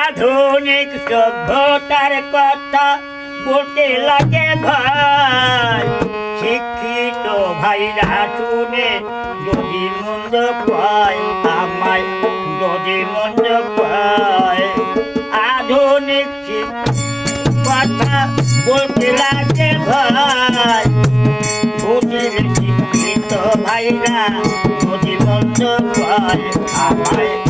আধুনিক সভ্যতার কথা বলতে লাগে ভাই। শিক্ষিত ভাইরা শুনে যদি মন্দ পায়, আমায় যদি মন্দ পায়। আধুনিক কথা বলতে লাগে ভাই। বুঝির শিক্ষিত ভাইরা যদি মন্দ পায়, আমায়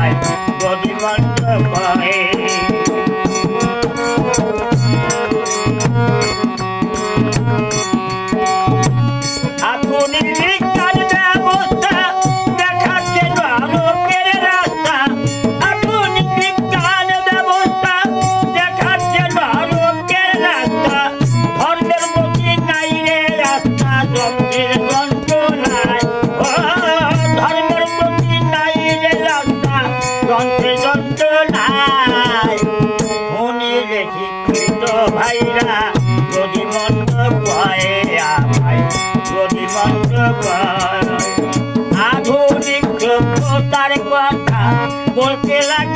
life. God, you অন্ধকার আধুনিক সভ্যতার কথা বলতে লাগে।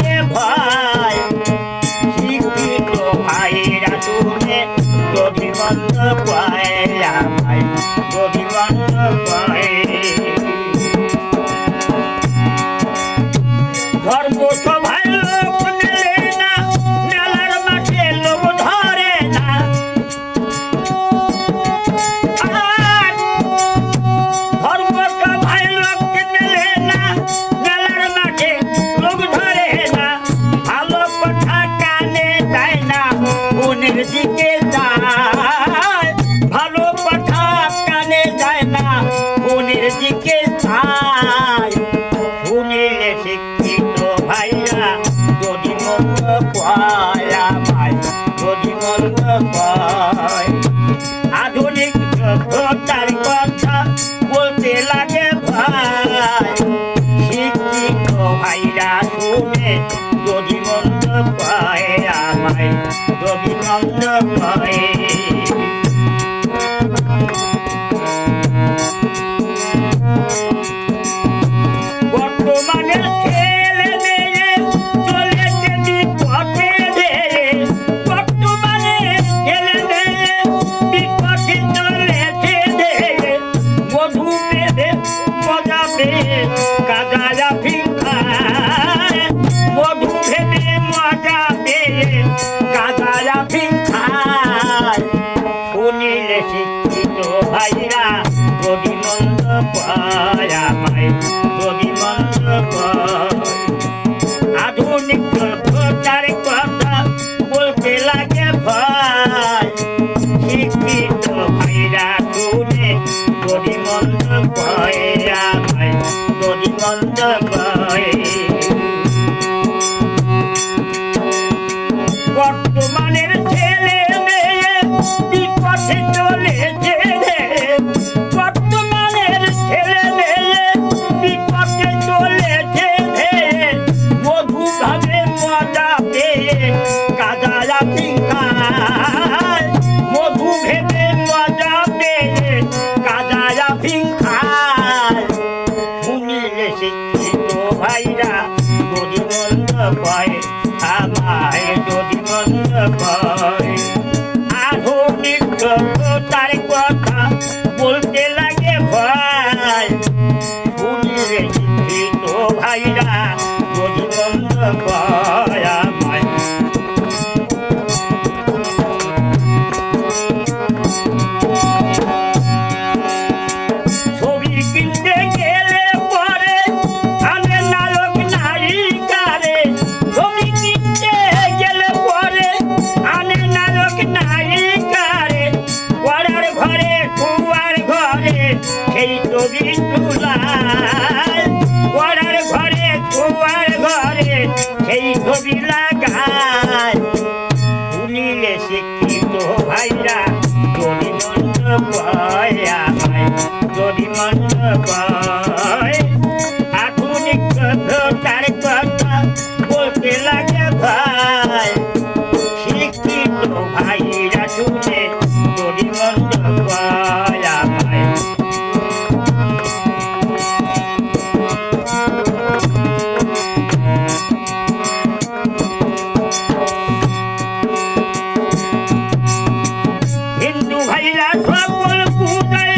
ভাইরা সকল পূজায়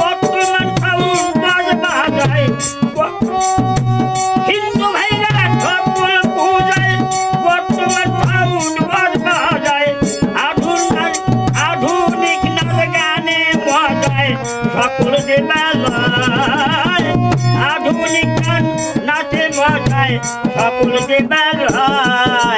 বর্তমান ফাউন বাজ বাজায় হিন্দু ভাইরা সকল পূজায় বর্তমান ফাউন বাজ বাজায় আধুনিক আধুনিক নাচ গানে মজায় সকল দেবালয় আধুনিক নাচে মজায় সকল দেবালয়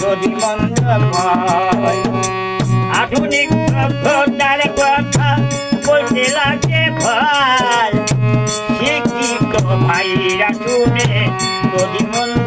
যদি মন্দ কয় আধুনিক সভ্যতার কথা বলতে লাগে ভাই। শিক্ষিত ভাইরা শুনে যদি মন্দ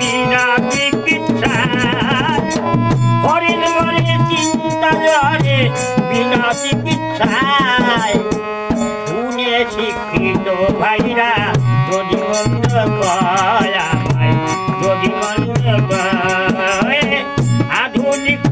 বিনা চিকিৎসা হরেন মরে চিন্তা ধরে বিনা চিকিৎসায়। শুনে শিক্ষিত ভাইরা, যদি মন্দ কয় যদি মন্দ আধুনিক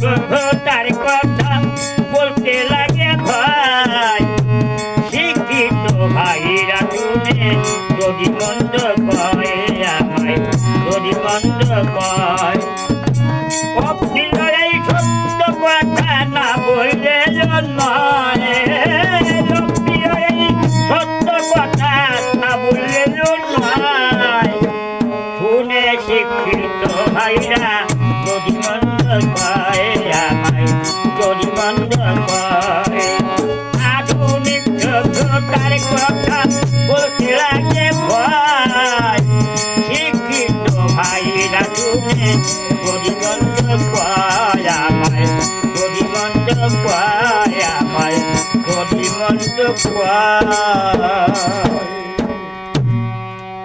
কয়